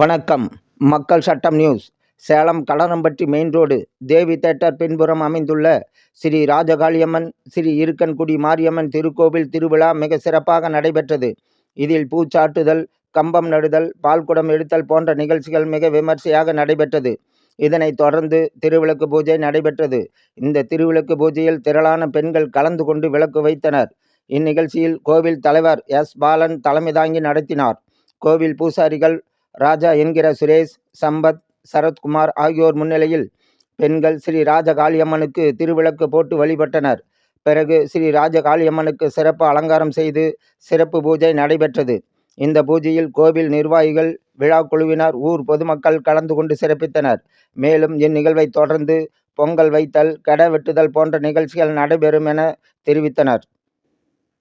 வணக்கம். மக்கள் சட்டம் news. Salem Kadanampatti main road. Devi theatre பின்புறம் அமைந்துள்ள ஸ்ரீ ராஜகாளியம்மன் ஸ்ரீ இருக்கன்குடி மாரியம்மன் திருக்கோவில் திருவிழா மிக சிறப்பாக நடைபெற்றது. இதில் பூச்சாட்டுதல் கம்பம் நடுதல் பால்குடம் எடுத்தல் போன்ற நிகழ்ச்சிகள் மிக விமர்சையாக நடைபெற்றது. இதனைத் தொடர்ந்து திருவிளக்கு பூஜை நடைபெற்றது. இந்த திருவிளக்கு பூஜையில் திரளான பெண்கள் கலந்து கொண்டு விளக்கு வைத்தனர். இந்நிகழ்ச்சியில் கோவில் தலைவர் எஸ். பாலன் தலைமை தாங்கி நடத்தினார். கோவில் பூசாரிகள் ராஜா என்கிற சுரேஷ் சம்பத் சரத்குமார் ஆகியோர் முன்னிலையில் பெண்கள் ஸ்ரீ ராஜகாளியம்மனுக்கு திருவிளக்கு போட்டு வழிபட்டனர். பிறகு ஸ்ரீ ராஜகாளியம்மனுக்கு சிறப்பு அலங்காரம் செய்து சிறப்பு பூஜை நடைபெற்றது. இந்த பூஜையில் கோவில் நிர்வாகிகள் விழா குழுவினர் ஊர் பொதுமக்கள் கலந்து கொண்டு சிறப்பித்தனர். மேலும் இந்நிகழ்வை தொடர்ந்து பொங்கல் வைத்தல் கெட வெட்டுதல் போன்ற நிகழ்ச்சிகள் நடைபெறும் என தெரிவித்தனர்.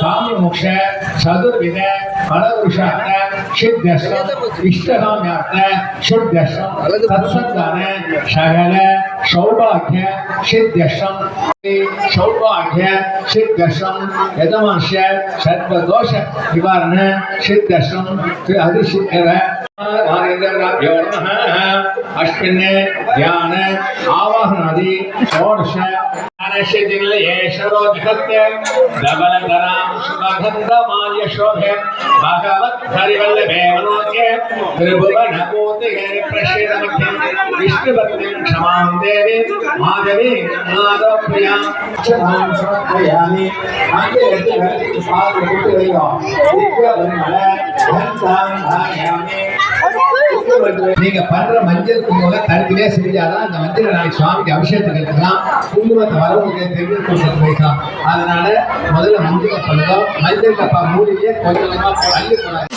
காமிமுக்ஷ சதுர்வித பலருஷான சித்தஸ்தம் இஷ்டகாமியார்த்த சுத்தஸ்தம் தத்சந்தான சகல சௌபாகிய சித்தஸ்தம் சௌபாகிய சித்தஸ்தம் யதமாஷ சர்வதோஷ நிவாரண சித்தஸ்தம் திரு அதிசுத்தர அஸ்மின் தியான ஆவாகனாதி ஷோடஷ ശരോധരാശോഭേ ഭഗവത് ഹരിവല്ലഭേ മനോജേ ത്രിഭുവനകൂതികേരി പ്രശീതമധ്യം വിഷ്ണുഭക്തി ക്ഷമാം ദേവി മാധവി നാദപ്രിയാം സമർപ്പയാമി അന്ത്യത്തിൽ സാധു കുട്ടികളോ ധൻ സാധായാമി நீங்க பண்ற மஞ்சள் குங்குமம் தனித்தனியா செஞ்சாதான் அந்த மஞ்சள் நாளைக்கு சுவாமிக்கு அபிஷேகத்துக்கு எடுத்துக்கலாம். குங்குமத்தை வரவங்க தெரிஞ்சு கொடுத்து வைக்கலாம் அதனால முதல்ல மஞ்சள் பண்ணுங்க. மஞ்சள் கப்பா மூடியே கொஞ்சம் கொஞ்சமா அள்ளி போடாது